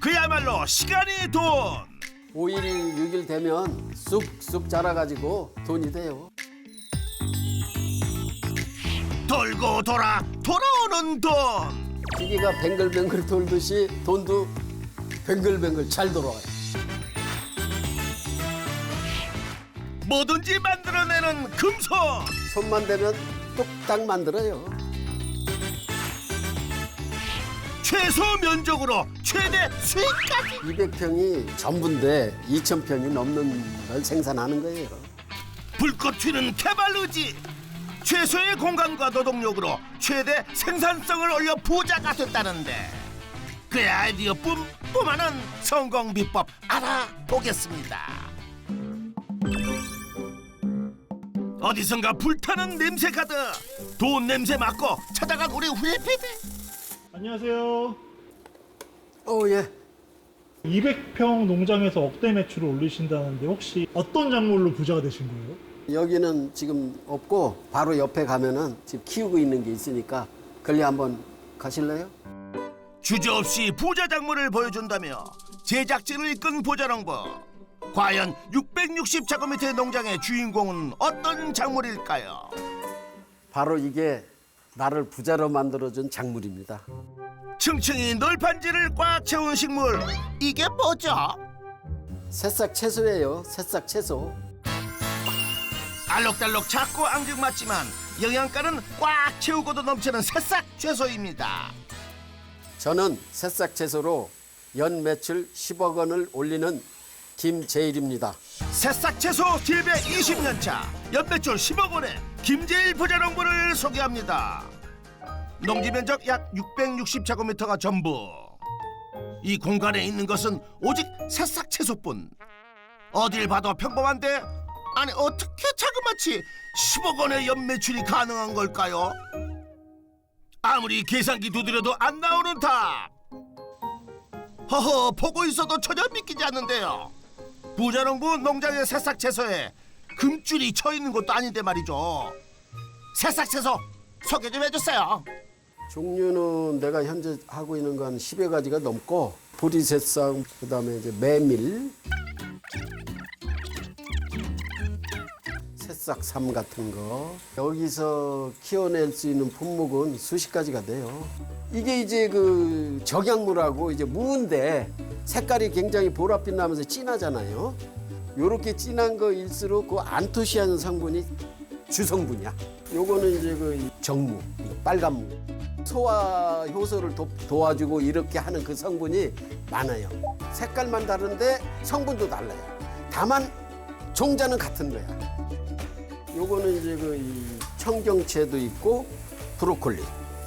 그야말로 시간이 돈 5일, 6일 되면 쑥쑥 자라가지고 돈이 돼요. 돌고 돌아 돌아오는 돈 기계가 뱅글뱅글 돌듯이 돈도 뱅글뱅글 잘 돌아가요. 뭐든지 만들어내는 금손 손만 대면 뚝딱 만들어요. 최소 면적으로 최대 수익까지. 200평이 전부인데 2,000평이 넘는 걸 생산하는 거예요. 불꽃 튀는 개발 의지. 최소의 공간과 노동력으로 최대 생산성을 올려 부자가 됐다는데. 그의 아이디어 뿜뿜하는 성공 비법 알아보겠습니다. 어디선가 불타는 냄새 가득 돈 냄새 맡고 찾아간 우리 후예피디 안녕하세요. 어, 예. 200평 농장에서 억대 매출을 올리신다는데 혹시 어떤 작물로 부자가 되신 거예요? 여기는 지금 없고 바로 옆에 가면은 지금 키우고 있는 게 있으니까 걸리 한번 가실래요? 주저없이 부자 작물을 보여준다며 제작진을 이끈 부자농부 과연 660제곱미터의 농장의 주인공은 어떤 작물일까요? 바로 이게 나를 부자로 만들어준 작물입니다. 층층이 널판지를 꽉 채운 식물 이게 뭐죠? 새싹 채소예요. 새싹 채소. 알록달록 작고 앙증맞지만 영양가는 꽉 채우고도 넘치는 새싹 채소입니다 저는 새싹 채소로 연 매출 10억 원을 올리는 김재일입니다. 새싹 채소 재배 20년차 연매출 10억 원의 김재일 부자농부를 소개합니다. 농지 면적 약 660제곱미터가 전부. 이 공간에 있는 것은 오직 새싹 채소뿐. 어딜 봐도 평범한데 아니 어떻게 자그마치 10억 원의 연매출이 가능한 걸까요? 아무리 계산기 두드려도 안 나오는 답. 허허 보고 있어도 전혀 믿기지 않는데요. 부자농부 농장의 새싹 채소에 금줄이 쳐 있는 것도 아닌데 말이죠. 새싹 채소 소개 좀 해주세요. 종류는 내가 현재 하고 있는 건 10여 가지가 넘고 보리새싹, 그다음에 이제 메밀, 새싹삼 같은 거 여기서 키워낼 수 있는 품목은 수십 가지가 돼요. 이게 이제 그 적양물하고 이제 무인데 색깔이 굉장히 보랏빛 나면서 진하잖아요. 요렇게 진한 거일수록 그 안토시아닌 성분이 주성분이야. 요거는 이제 그 정무, 이 빨간 무. 소화 효소를 도, 도와주고 이렇게 하는 그 성분이 많아요. 색깔만 다른데 성분도 달라요. 다만 종자는 같은 거야. 요거는 이제 그이 청경채도 있고 브로콜리.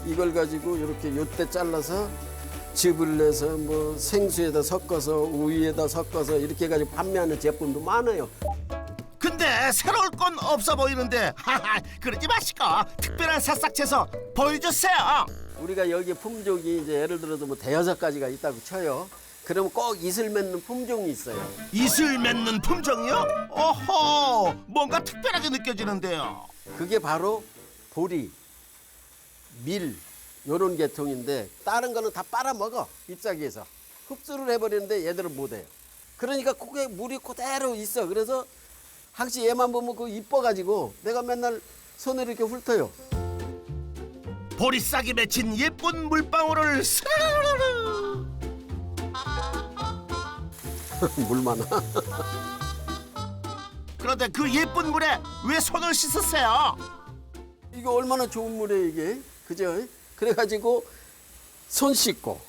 이걸 가지고 이렇게 요때 잘라서 즙을 내서 뭐 생수에다 섞어서 우유에다 섞어서 이렇게 가지고 판매하는 제품도 많아요. 근데 새로울 건 없어 보이는데 하하 그러지 마시고 특별한 새싹 채소 보여주세요. 우리가 여기 품종이 이제 예를 들어서 뭐 대여섯 가지가 있다고 쳐요. 그러면 꼭 이슬 맺는 품종이 있어요. 이슬 맺는 품종이요? 오호 뭔가 특별하게 느껴지는데요. 그게 바로 보리, 밀 요런 계통인데 다른 거는 다 빨아먹어 잎사귀에서 흡수를 해버리는데 얘들은 못해요. 그러니까 그게 물이 그대로 있어. 그래서 항시 얘만 보면 그 이뻐가지고 내가 맨날 손으로 이렇게 훑어요. 보리싹이 맺힌 예쁜 물방울을 스르르르 물 많아. 그런데 그 예쁜 물에 왜 손을 씻으세요? 이게 얼마나 좋은 물이에요 이게. 그죠? 그래가지고 손 씻고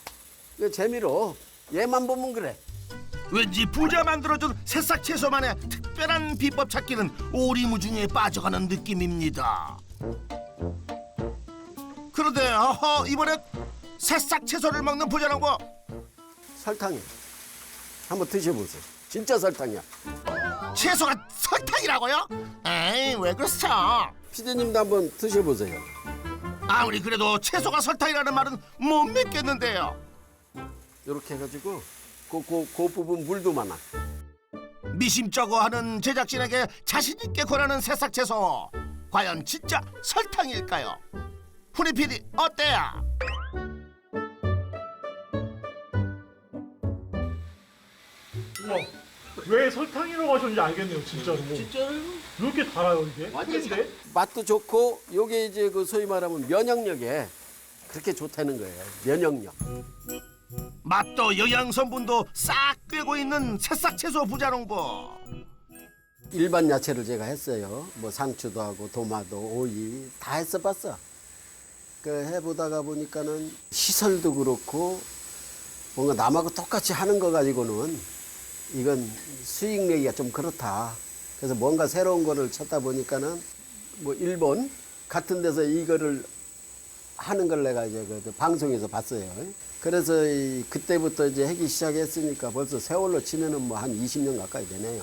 이거 재미로 얘만 보면 그래. 왠지 부자 만들어준 새싹 채소만의 특별한 비법 찾기는 오리무중에 빠져가는 느낌입니다. 그런데 어허 이번엔 새싹 채소를 먹는 부자농부 설탕이. 한번 드셔보세요. 진짜 설탕이야. 채소가 설탕이라고요? 에이 왜 그러세요? 피디님도 한번 드셔보세요. 아무리 그래도 채소가 설탕이라는 말은 못 믿겠는데요. 이렇게 해가지고 그, 그, 그 부분 물도 많아. 미심쩍어 하는 제작진에게 자신 있게 권하는 새싹 채소 과연 진짜 설탕일까요? 후리 PD 어때요? 우와. 왜 설탕이라고 하셨는지 알겠네요, 진짜로. 진짜로? 왜 이렇게 달아요, 이게? 완전 근데 맛도 좋고 요게 이제 그 소위 말하면 면역력에 그렇게 좋다는 거예요. 면역력. 맛도 영양 성분도 싹 꿰고 있는 새싹 채소 부자농부. 일반 야채를 제가 했어요. 뭐 상추도 하고 도마도 오이 다 했어 봤어. 그 해보다가 보니까는 시설도 그렇고 뭔가 남하고 똑같이 하는 거 가지고는 이건 수익 내기가 좀 그렇다. 그래서 뭔가 새로운 거를 찾다 보니까는 뭐 일본 같은 데서 이거를 하는 걸 내가 이제 그 방송에서 봤어요. 그래서 이 그때부터 이제 하기 시작했으니까 벌써 세월로 치면은 뭐 한 20년 가까이 되네요.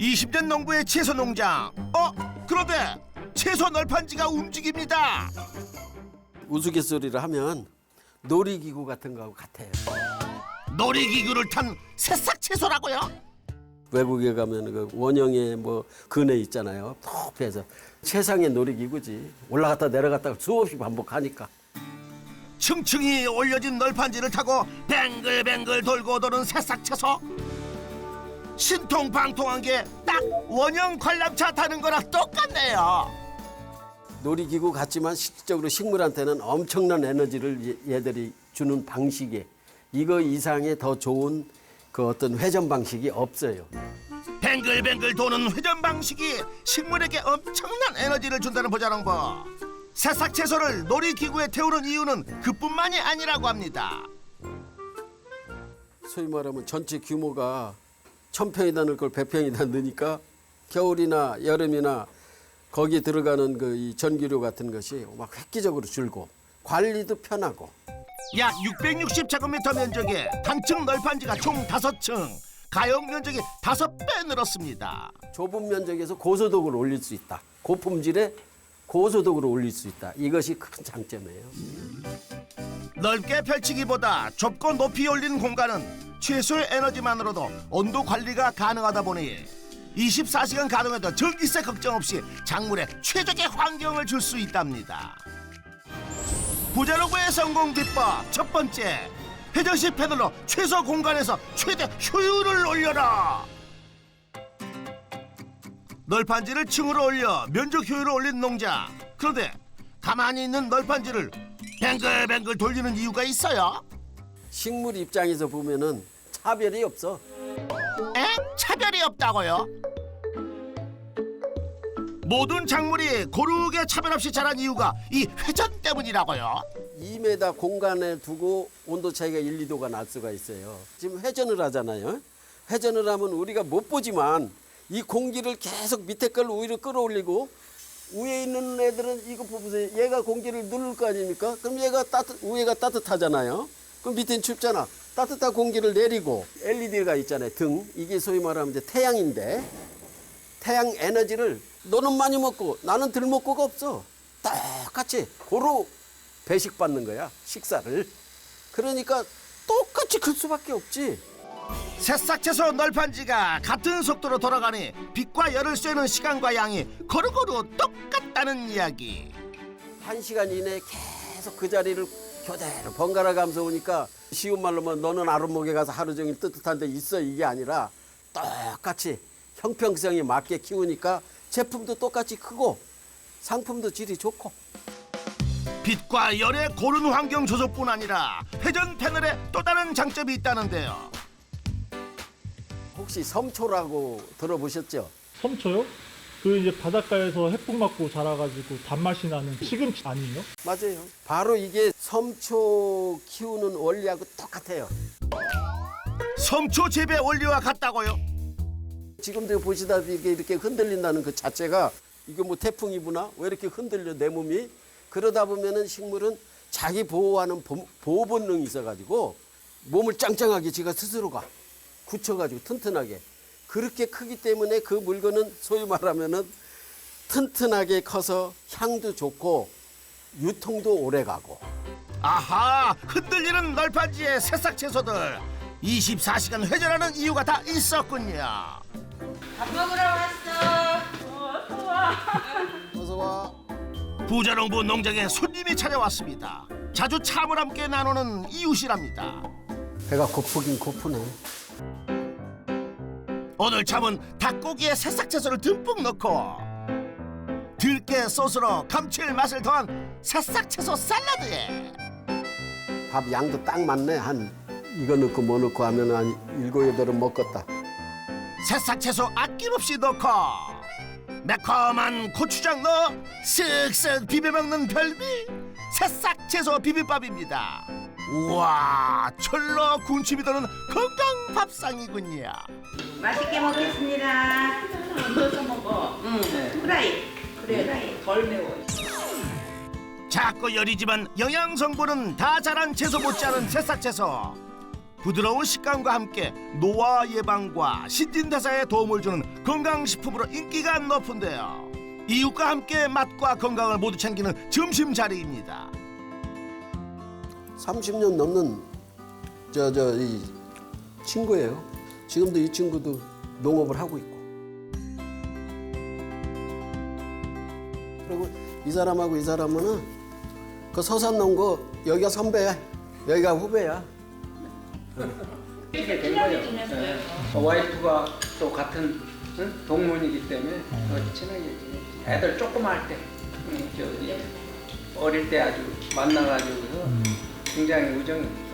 20년 농부의 채소 농장. 어? 그런데 채소 널판지가 움직입니다. 우스갯소리를 하면 놀이기구 같은 거하고 같아요. 놀이기구를 탄 새싹 채소라고요? 외국에 가면 그 원형의 뭐 근해 있잖아요. 높이에서 세상의 놀이기구지. 올라갔다 내려갔다 수없이 반복하니까. 층층이 올려진 널판지를 타고 뱅글뱅글 돌고 도는 새싹 채소. 신통방통한 게 딱 원형 관람차 타는 거랑 똑같네요. 놀이기구 같지만 실질적으로 식물한테는 엄청난 에너지를 얘- 얘들이 주는 방식에 이거 이상의 더 좋은 그 어떤 회전 방식이 없어요. 뱅글뱅글 도는 회전 방식이 식물에게 엄청난 에너지를 준다는 보자랑보 새싹 채소를 놀이기구에 태우는 이유는 그뿐만이 아니라고 합니다 소위 말하면 전체 규모가 천 평이다 넣을 걸 백 평이다 넣으니까 겨울이나 여름이나 거기에 들어가는 그 이 전기료 같은 것이 막 획기적으로 줄고 관리도 편하고 약 660제곱미터 면적에 단층 널판지가 총 다섯 층 가용 면적이 다섯 배 늘었습니다 좁은 면적에서 고소득을 올릴 수 있다. 고품질의 고소득을 올릴 수 있다. 이것이 큰 장점이에요. 넓게 펼치기보다 좁고 높이 올린 공간은 최소의 에너지만으로도 온도 관리가 가능하다 보니 24시간 가동해도 전기세 걱정 없이 작물에 최적의 환경을 줄 수 있답니다. 부자로그의 성공 비법 첫 번째 회전식 패널로 최소 공간에서 최대 효율을 올려라. 널판지를 층으로 올려 면적 효율을 올린 농장. 그런데 가만히 있는 널판지를 뱅글뱅글 돌리는 이유가 있어요? 식물 입장에서 보면은 차별이 없어. 에? 차별이 없다고요? 모든 작물이 고르게 차별 없이 자란 이유가 이 회전 때문이라고요. 2m 공간에 두고 온도 차이가 1, 2도가 날 수가 있어요. 지금 회전을 하잖아요. 회전을 하면 우리가 못 보지만 이 공기를 계속 밑에 걸 위로 끌어올리고 위에 있는 애들은 이거 보세요. 얘가 공기를 누를 거 아닙니까? 그럼 얘가 따뜻 위에가 따뜻하잖아요. 그럼 밑에는 춥잖아. 따뜻한 공기를 내리고 LED가 있잖아요. 등 이게 소위 말하면 이제 태양인데 태양 에너지를 너는 많이 먹고 나는 덜 먹고가 없어. 똑같이 고루 배식받는 거야. 식사를. 그러니까 똑같이 클 수밖에 없지. 새싹 채소 널판지가 같은 속도로 돌아가니 빛과 열을 쐬는 시간과 양이 고루고루 똑같다는 이야기. 한 시간 이내에 계속 그 자리를 교대로 번갈아 가면서 오니까 쉬운 말로 뭐 너는 아랫목에 가서 하루 종일 뜨뜻한 데 있어 이게 아니라 똑같이 형평성에 맞게 키우니까 제품도 똑같이 크고 상품도 질이 좋고 빛과 열의 고른 환경 조성뿐 아니라 회전 패널에 또 다른 장점이 있다는데요. 혹시 섬초라고 들어보셨죠? 섬초요? 그 이제 바닷가에서 햇빛 맞고 자라가지고 단맛이 나는 시금치 아니에요? 맞아요. 바로 이게 섬초 키우는 원리하고 똑같아요. 섬초 재배 원리와 같다고요? 지금도 보시다시피 이렇게, 흔들린다는 그 자체가 이게 뭐 태풍이 부나? 왜 이렇게 흔들려 내 몸이? 그러다 보면은 식물은 자기 보호하는 보- 보호 본능이 있어가지고 몸을 짱짱하게 지가 스스로가. 굳혀가지고 튼튼하게. 그렇게 크기 때문에 그 물건은 소위 말하면은 튼튼하게 커서 향도 좋고 유통도 오래 가고. 아하! 흔들리는 널판지의 새싹 채소들. 24시간 회전하는 이유가 다 있었군요. 밥 먹으러 왔어. 어서 와. 부자농부 농장에 손님이 찾아왔습니다. 자주 참을 함께 나누는 이웃이랍니다. 배가 고프긴 고프네. 오늘 참은 닭고기에 새싹 채소를 듬뿍 넣고 들깨 소스로 감칠맛을 더한 새싹 채소 샐러드에 밥 양도 딱 맞네. 한 이거 넣고 뭐 넣고 하면 한 일곱 여덟은 먹겠다. 새싹 채소 아낌없이 넣고 매콤한 고추장 넣어 쓱쓱 비벼 먹는 별미 새싹 채소 비빔밥입니다. 우와 철로 군침이 도는 건강 밥상이군요. 맛있게 먹겠습니다. 넣어서 먹어. 응. 후라이. 그래, 후라이. 덜 매워. 작고 여리지만 영양 성분은 다 자란 채소 못지않은 새싹 채소. 부드러운 식감과 함께 노화 예방과 신진대사에 도움을 주는 건강식품으로 인기가 높은데요. 이웃과 함께 맛과 건강을 모두 챙기는 점심 자리입니다. 30년 넘는 저 저 이 친구예요. 지금도 이 친구도 농업을 하고 있고. 그리고 이 사람하고 이 사람은 그 서산 놓은 거 여기가 선배야. 여기가 후배야. 이게 된 거예요. 어, 와이프가 또 같은 응? 동문이기 때문에 더 친하게 지냈지. 애들 조그마할 때, 응, 저기 어릴 때 아주 만나가지고서 굉장히 우정이 있었죠.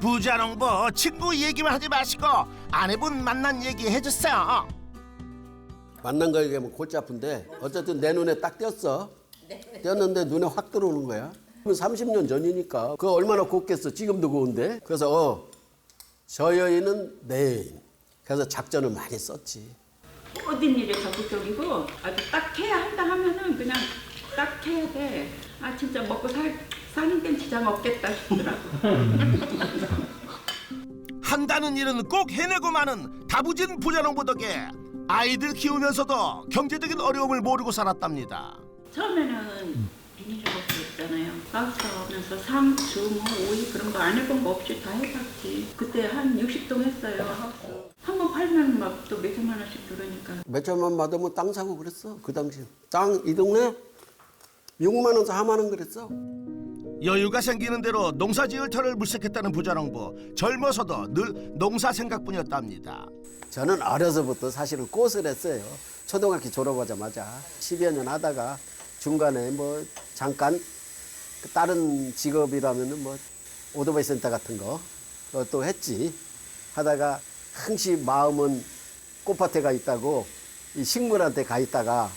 부자농부 친구 얘기만 하지 마시고 아내분 만난 얘기 해주세요. 만난 거 얘기하면 골치 아픈데 어쨌든 내 눈에 딱 띄었어. 띄었는데 눈에 확 들어오는 거야. 30년 전이니까 그 얼마나 곱겠어. 지금도 고운데. 그래서 어, 저 여인은 내 여인. 그래서 작전을 많이 썼지. 모든 일에 적극적이고 아주 딱 해야 한다 하면은 그냥 딱 해야 돼. 아 진짜 먹고 살 사는 데는 지장 없겠다 싶더라고. 한다는 일은 꼭 해내고 마는 다부진 부자농부 덕에 아이들 키우면서도 경제적인 어려움을 모르고 살았답니다. 처음에는 비닐을 먹고. 박스 하면서 상주, 뭐 오이 그런 거 안 해본 거 없이 다 해봤지. 그때 한 60동 했어요. 한번 팔면 막 또 몇천만 원씩 들으니까 몇 천만 받으면 땅 사고 그랬어. 그 당시. 땅 이 동네 6만 원, 4만 원 그랬어. 여유가 생기는 대로 농사 지을 터를 물색했다는 부자농부 젊어서도 늘 농사 생각뿐이었답니다. 저는 어려서부터 사실은 꽃을 했어요. 초등학교 졸업하자마자 10여 년 하다가 중간에 뭐 잠깐 그 다른 직업이라면은 뭐 오토바이 센터 같은 거 또 했지. 하다가 항시 마음은 꽃밭에 가 있다고 이 식물한테 가 있다가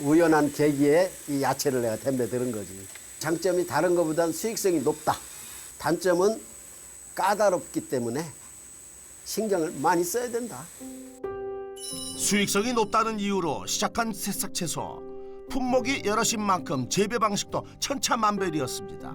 우연한 계기에 이 야채를 내가 덤벼 들은 거지. 장점이 다른 것보다는 수익성이 높다. 단점은 까다롭기 때문에 신경을 많이 써야 된다. 수익성이 높다는 이유로 시작한 새싹 채소 품목이 여럿인 만큼 재배 방식도 천차만별이었습니다.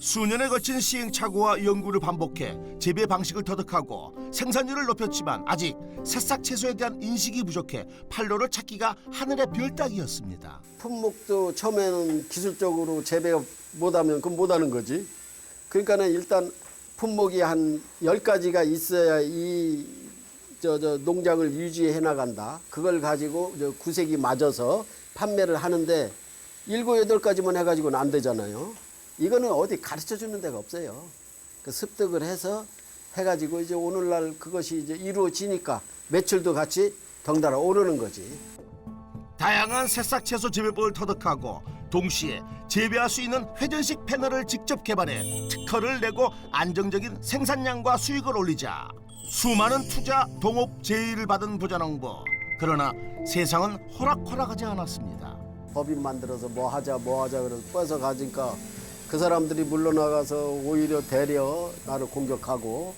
수년에 거친 시행착오와 연구를 반복해 재배 방식을 터득하고 생산율을 높였지만 아직 새싹 채소에 대한 인식이 부족해 판로를 찾기가 하늘의 별 따기였습니다. 품목도 처음에는 기술적으로 재배 못하면 그건 못하는 거지. 그러니까는 일단 품목이 한 열가지가 있어야 이 저 저 농장을 유지해 나간다. 그걸 가지고 저 구색이 맞아서 판매를 하는데 일곱 여덟 가지만 해가지고는 안 되잖아요. 이거는 어디 가르쳐 주는 데가 없어요. 그 습득을 해서 해가지고 이제 오늘날 그것이 이제 이루어지니까 매출도 같이 덩달아 오르는 거지. 다양한 새싹 채소 재배법을 터득하고 동시에 재배할 수 있는 회전식 패널을 직접 개발해 특허를 내고 안정적인 생산량과 수익을 올리자 수많은 투자 동업 제의를 받은 부자농부 그러나 세상은 호락호락하지 않았습니다. 법인 만들어서 뭐 하자 뭐 하자 그래서 뺏어 가니까 그 사람들이 물러나가서 오히려 되려 나를 공격하고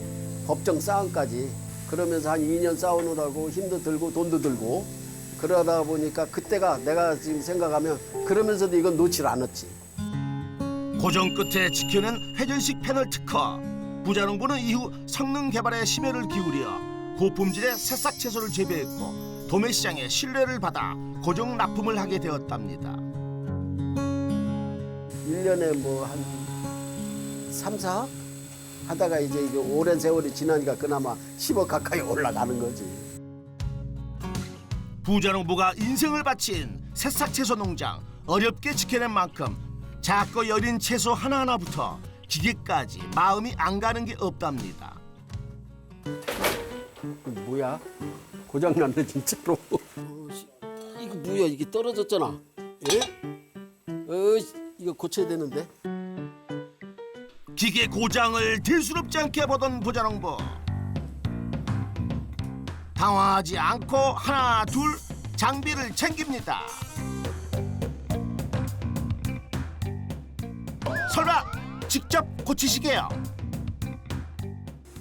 법정 싸움까지 그러면서 한 2년 싸우느라고 힘도 들고 돈도 들고 그러다 보니까 그때가 내가 지금 생각하면 그러면서도 이건 놓질 않았지. 고정 끝에 지켜낸 회전식 패널 특허 부자농부는 이후 성능 개발에 심혈을 기울여 고품질의 새싹 채소를 재배했고 도매 시장의 신뢰를 받아 고정 납품을 하게 되었답니다. 일년에 뭐한삼 4억 하다가 이제 이게 오랜 세월이 지나니까 그나마 10억 가까이 올라가는 거지. 부자 농부가 인생을 바친 새싹 채소 농장 어렵게 지켜낸 만큼 작고 여린 채소 하나하나부터 기계까지 마음이 안 가는 게 없답니다. 이거 뭐야? 고장났네 진짜로. 이거 뭐야? 이게 떨어졌잖아. 예? 어, 씨, 이거 고쳐야 되는데. 기계 고장을 대수롭지 않게 보던 부자농부 당황하지 않고 하나 둘 장비를 챙깁니다 설마 직접 고치시게요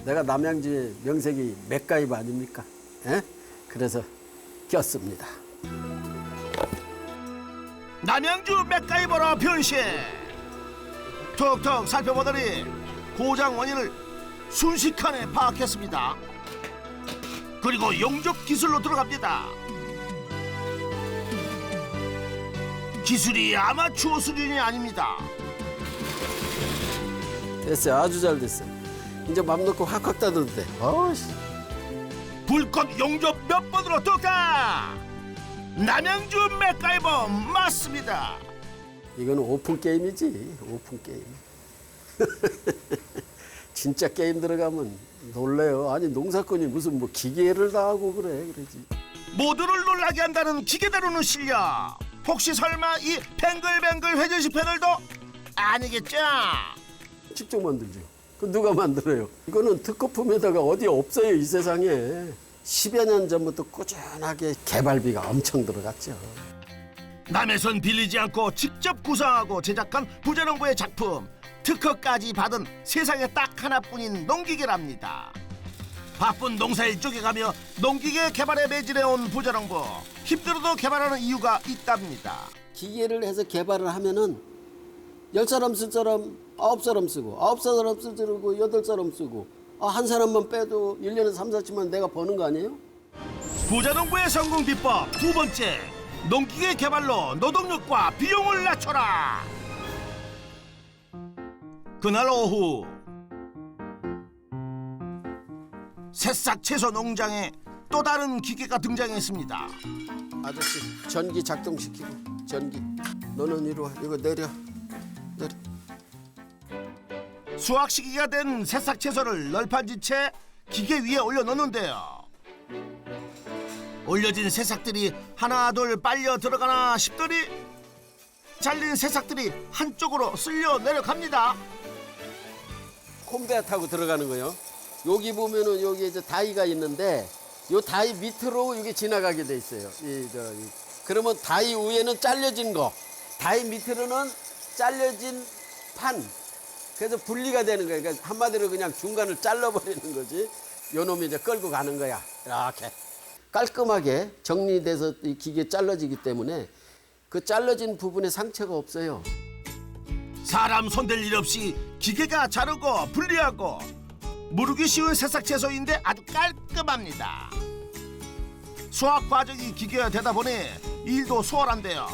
내가 남양주의 명색이 맥가이브 아닙니까? 예? 그래서 꼈습니다. 남양주 맥가이버로 변신 툭툭 살펴보더니 고장 원인을 순식간에 파악했습니다 그리고 용접 기술로 들어갑니다 기술이 아마추어 수준이 아닙니다 됐어요. 아주 잘 됐어요. 이제 맘 놓고 확확 따던데. 어씨. 불꽃 용접 몇 번으로 뚝딱 남양주 맥가이버 맞습니다 이거는 오픈 게임이지. 오픈 게임. 진짜 게임 들어가면 놀래요. 아니 농사꾼이 무슨 뭐 기계를 다 하고 그래. 그러지. 모두를 놀라게 한다는 기계 다루는 실력 혹시 설마 이 뱅글뱅글 회전식 패널도 아니겠죠? 직접 만들죠. 그 누가 만들어요? 이거는 특허품에다가 어디 없어요 이 세상에. 10여 년 전부터 꾸준하게 개발비가 엄청 들어갔죠. 손 빌리지 않고 직접 구상하고 제작한 부자농부의 작품 특허까지 받은 세상에 딱 하나뿐인 농기계랍니다 바쁜 농사일 쪼개가며 농기계 개발에 매진해온 부자농부 힘들어도 개발하는 이유가 있답니다 기계를 해서 개발을 하면은 열 사람 쓸 사람 아홉 사람 쓰고 아홉 사람 쓸 사람 여덟 사람 쓰고 아, 한 사람만 빼도 일년에 삼, 사치만 내가 버는 거 아니에요? 부자농부의 성공 비법 두 번째 농기계 개발로 노동력과 비용을 낮춰라. 그날 오후 새싹 채소 농장에 또 다른 기계가 등장했습니다. 아저씨 전기 작동시키고 전기. 너는 이리 와 이거 내려 수확 시기가 된 새싹 채소를 널판진 채 기계 위에 올려놓는데요. 올려진 새싹들이 하나 둘 빨려 들어가나 싶더니 잘린 새싹들이 한쪽으로 쓸려 내려갑니다. 콤베어 타고 들어가는 거요. 여기 보면은 여기 이제 다이가 있는데 요 다이 밑으로 이게 지나가게 돼 있어요. 이, 저, 이. 그러면 다이 위에는 잘려진 거, 다이 밑으로는 잘려진 판. 그래서 분리가 되는 거예요. 그러니까 한마디로 그냥 중간을 잘라버리는 거지. 요 놈이 이제 끌고 가는 거야. 이렇게 깔끔하게 정리돼서 이 기계 잘라지기 때문에 그 잘라진 부분에 상처가 없어요. 사람 손댈 일 없이 기계가 자르고 분리하고 무르기 쉬운 새싹 채소인데 아주 깔끔합니다. 수확 과정이 기계화되다 보니 일도 수월한데요.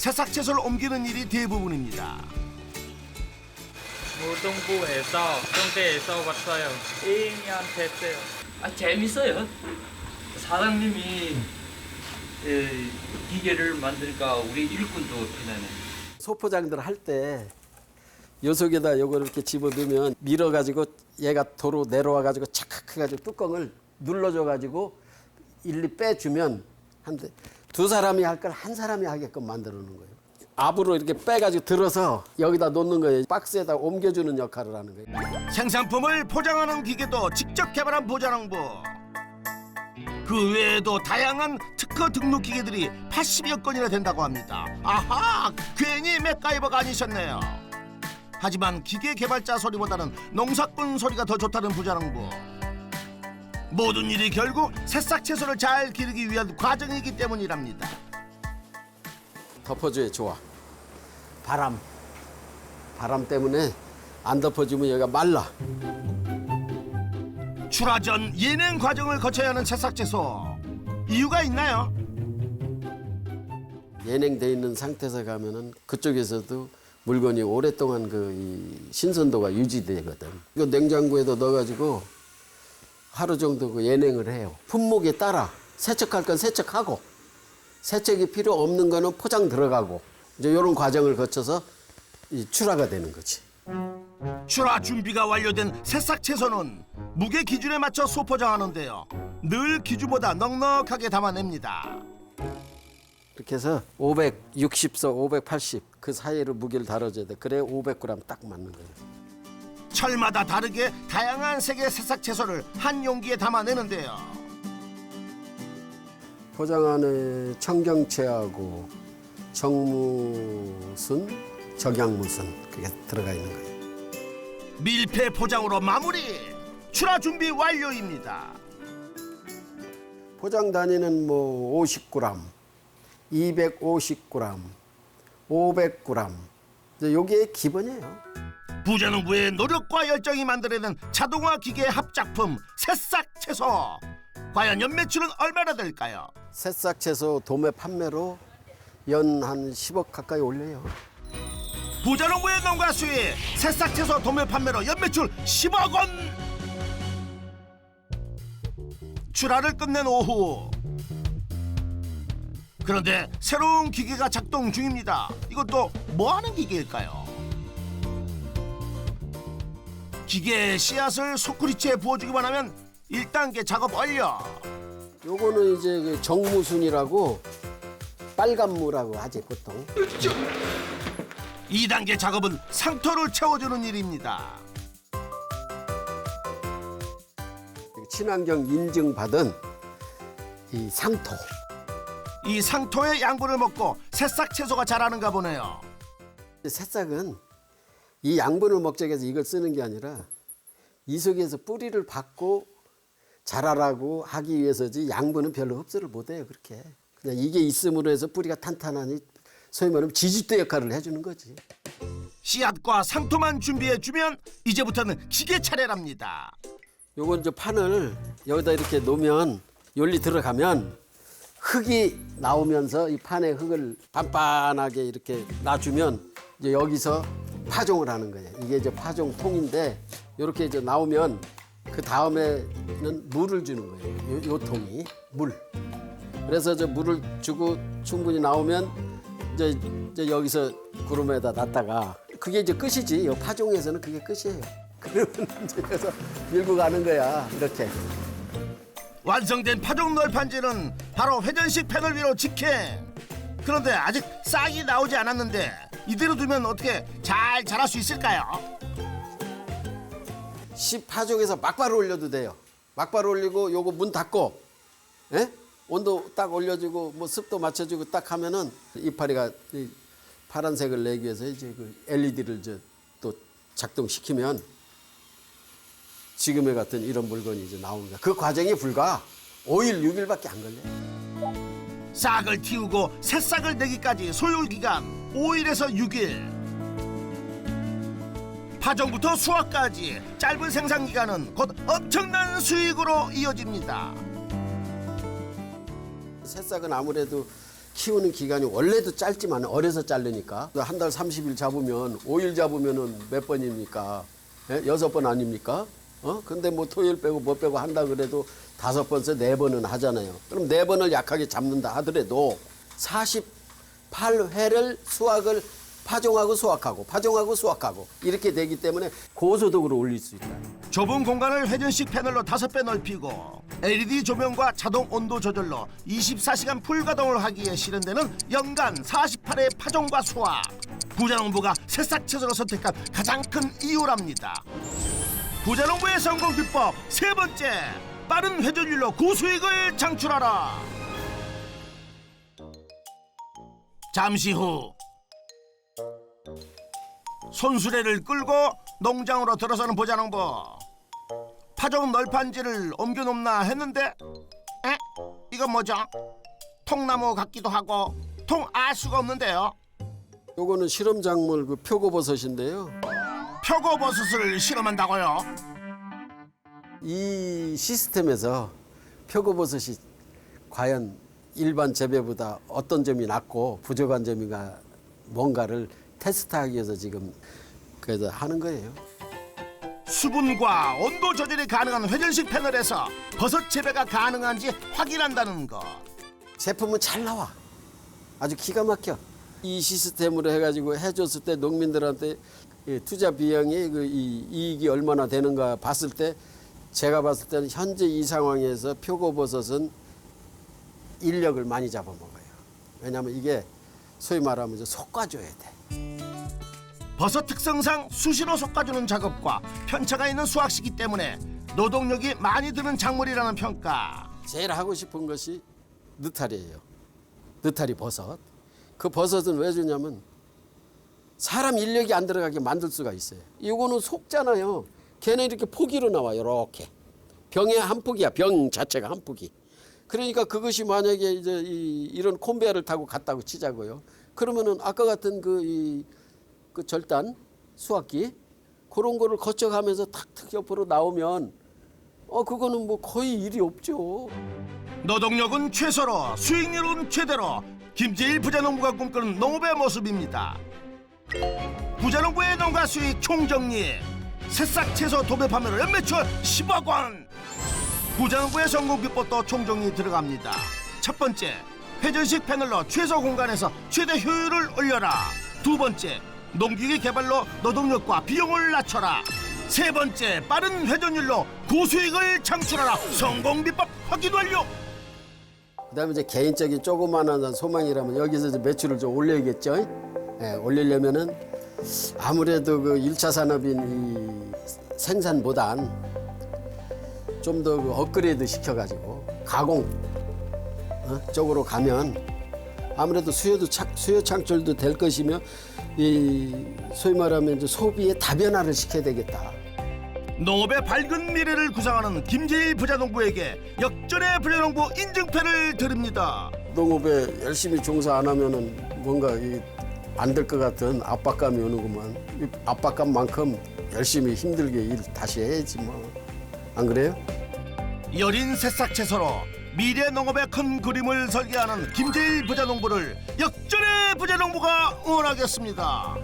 새싹 채소를 옮기는 일이 대부분입니다. 노동부에서 경제에서 왔어요. 1년 됐어요. 아 재밌어요. 사장님이 에, 기계를 만드니까 우리 일꾼도 편하네. 소포장들 할 때 요 속에다 요거를 이렇게 집어넣으면 밀어가지고 얘가 도로 내려와가지고 착착 해가지고 뚜껑을 눌러줘가지고 일리 빼주면 한대 두 사람이 할 걸 한 사람이 하게끔 만들어 놓은 거예요. 압으로 이렇게 빼가지고 들어서 여기다 놓는 거예요. 박스에다 옮겨주는 역할을 하는 거예요. 생산품을 포장하는 기계도 직접 개발한 보자농부. 그 외에도 다양한 특허 등록 기계들이 80여 건이나 된다고 합니다. 아하, 괜히 맥가이버가 아니셨네요. 하지만 기계 개발자 소리보다는 농사꾼 소리가 더 좋다는 부자농부. 모든 일이 결국 새싹 채소를 잘 기르기 위한 과정이기 때문이랍니다. 덮어줘야 좋아. 바람. 바람 때문에 안 덮어주면 여기가 말라. 출하 전 예냉 과정을 거쳐야 하는 새싹 채소. 이유가 있나요? 예냉돼 있는 상태에서 가면은 그쪽에서도 물건이 오랫동안 그 이 신선도가 유지되거든. 이거 냉장고에다 넣어가지고 하루 정도 그 예냉을 해요. 품목에 따라 세척할 건 세척하고 세척이 필요 없는 거는 포장 들어가고 이제 이런 과정을 거쳐서 이 출하가 되는 거지. 출하 준비가 완료된 새싹 채소는 무게 기준에 맞춰 소포장하는데요. 늘 기준보다 넉넉하게 담아냅니다. 이렇게 해서 560서 580 그 사이로 무게를 다뤄줘야 돼. 그래 500g 딱 맞는 거예요. 철마다 다르게 다양한 색의 새싹 채소를 한 용기에 담아내는데요. 포장 안에 청경채하고 정무순, 적양무순 그게 들어가 있는 거예요. 밀폐 포장으로 마무리. 출하 준비 완료입니다. 포장 단위는 뭐 50g, 250g, 500g. 이제 요게 기본이에요. 부자농부의 노력과 열정이 만들어낸 자동화 기계 합작품 새싹 채소. 과연 연 매출은 얼마나 될까요? 새싹 채소 도매 판매로 연 한 10억 가까이 올려요. 부자농부의 농가 수입 새싹 채소 도매 판매로 연 매출 10억 원. 출하를 끝낸 오후. 그런데 새로운 기계가 작동 중입니다. 이것도 뭐 하는 기계일까요? 기계에 씨앗을 소쿠리치에 부어주기만 하면 1단계 작업 완료. 요거는 이제 그 정무순이라고 빨간무라고 하지 보통. 2단계 작업은 상토를 채워주는 일입니다. 친환경 인증받은 이 상토. 이 상토의 양분을 먹고 새싹 채소가 자라는가 보네요. 새싹은 이 양분을 먹자고 해서 이걸 쓰는 게 아니라 이 속에서 뿌리를 받고 자라라고 하기 위해서지 양분은 별로 흡수를 못해요 그렇게 그냥 이게 있음으로 해서 뿌리가 탄탄하니 소위 말하면 지지대 역할을 해주는 거지 씨앗과 상토만 준비해 주면 이제부터는 기계 차례랍니다. 요건 저 판을 여기다 이렇게 놓으면 열리 들어가면 흙이 나오면서 이 판에 흙을 반반하게 이렇게 놔주면 이제 여기서 파종을 하는 거예요. 이게 이제 파종통인데 이렇게 이제 나오면 그 다음에는 물을 주는 거예요. 요, 요 통이 물. 그래서 저 물을 주고 충분히 나오면 이제, 이제 여기서 구름에다 놨다가 그게 이제 끝이지. 요 파종에서는 그게 끝이에요. 그러면 이제 그래서 밀고 가는 거야. 이렇게. 완성된 파종 널판지는 바로 회전식 패널 위로 직행. 그런데 아직 싹이 나오지 않았는데 이대로 두면 어떻게 잘 자랄 수 있을까요? 씨 파종해서 막바로 올려도 돼요. 막바로 올리고 요거 문 닫고, 예? 온도 딱 올려주고 뭐 습도 맞춰주고 딱 하면은 이파리가 이 파란색을 내기 위해서 이제 그 LED를 또 작동시키면 지금의 같은 이런 물건이 이제 나옵니다. 그 과정이 불과 5일, 6일밖에 안 걸려요. 싹을 틔우고 새싹을 내기까지 소요 기간 5일에서 6일. 파종부터 수확까지 짧은 생산 기간은 곧 엄청난 수익으로 이어집니다. 새싹은 아무래도 키우는 기간이 원래도 짧지만 어려서 자르니까 한 달 30일 잡으면 5일 잡으면은 몇 번입니까? 예? 여섯 번 아닙니까? 어? 근데 뭐 토요일 빼고 뭐 빼고 한다 그래도 다섯 번에서 네 번은 하잖아요. 그럼 네 번을 약하게 잡는다 하더라도 48회를 수확을 파종하고 수확하고 파종하고 수확하고 이렇게 되기 때문에 고소득으로 올릴 수 있다. 좁은 공간을 회전식 패널로 다섯 배 넓히고 LED 조명과 자동 온도 조절로 24시간 풀가동을 하기에 실현되는 연간 48회 파종과 수확. 부자농부가 새싹 채소로 선택한 가장 큰 이유랍니다. 부자농부의 성공 비법 세 번째 빠른 회전율로 고수익을 창출하라. 잠시 후 손수레를 끌고 농장으로 들어서는 보자농부 파종 널판지를 옮겨놓나 했는데 에? 이건 뭐죠? 통나무 같기도 하고 통알 수가 없는데요 요거는 실험 작물 그 표고버섯인데요. 표고버섯을 실험한다고요? 이 시스템에서 표고버섯이 과연 일반 재배보다 어떤 점이 낫고 부족한 점이가 뭔가를 테스트하기 위해서 지금 그래서 하는 거예요. 수분과 온도 조절이 가능한 회전식 패널에서 버섯 재배가 가능한지 확인한다는 것 제품은 잘 나와. 아주 기가 막혀. 이 시스템으로 해가지고 해줬을 때 농민들한테 이 투자 비용이 그이 이익이 얼마나 되는가 봤을 때 제가 봤을 때는 현재 이 상황에서 표고버섯은 인력을 많이 잡아먹어요. 왜냐하면 이게 소위 말하면 이제 솎아줘야 돼. 버섯 특성상 수시로 솎아주는 작업과 편차가 있는 수확시기 때문에 노동력이 많이 드는 작물이라는 평가. 제일 하고 싶은 것이 느타리예요. 느타리 버섯. 그 버섯은 왜 주냐면 사람 인력이 안 들어가게 만들 수가 있어요. 이거는 속잖아요. 걔는 이렇게 포기로 나와요. 이렇게. 병의 한 폭이야. 병 자체가 한 폭이. 그러니까 그것이 만약에 이제 이, 이런 콘베어를 타고 갔다고 치자고요. 그러면은 아까 같은 그, 이, 그 절단 수확기 그런 거를 거쳐가면서 탁탁 옆으로 나오면 어 그거는 뭐 거의 일이 없죠. 노동력은 최소로 수익률은 최대로 김재일 부자농부가 꿈꾸는 농업의 모습입니다. 부자농부의 농가 수익 총정리 새싹 채소 도배 판매로 연매출 10억 원 부자농부의 성공 비법도 총정리 들어갑니다. 첫 번째 회전식 패널로 최소 공간에서 최대 효율을 올려라 두 번째 농기계 개발로 노동력과 비용을 낮춰라 세 번째 빠른 회전율로 고수익을 창출하라 성공 비법 확인 완료 그다음에 이제 개인적인 조그마한 소망이라면 여기서 이제 매출을 좀 올려야겠죠. 예, 올리려면은 아무래도 그 1차 산업인 이 생산보단 좀더그 업그레이드 시켜가지고 가공 어? 쪽으로 가면 아무래도 수요도 착, 수요 창출도 될 것이며 이 소위 말하면 소비의 다변화를 시켜야 되겠다. 농업의 밝은 미래를 구상하는 김재일 부자농부에게 역전의 부자농부 인증패를 드립니다. 농업에 열심히 종사 안 하면은 뭔가 안 될 것 같은 압박감이 오는구만. 이 압박감만큼 열심히 힘들게 일 다시 해야지 뭐. 안 그래요? 여린 새싹 채소로 미래 농업의 큰 그림을 설계하는 김재일 부자농부를 역전의 부자농부가 응원하겠습니다.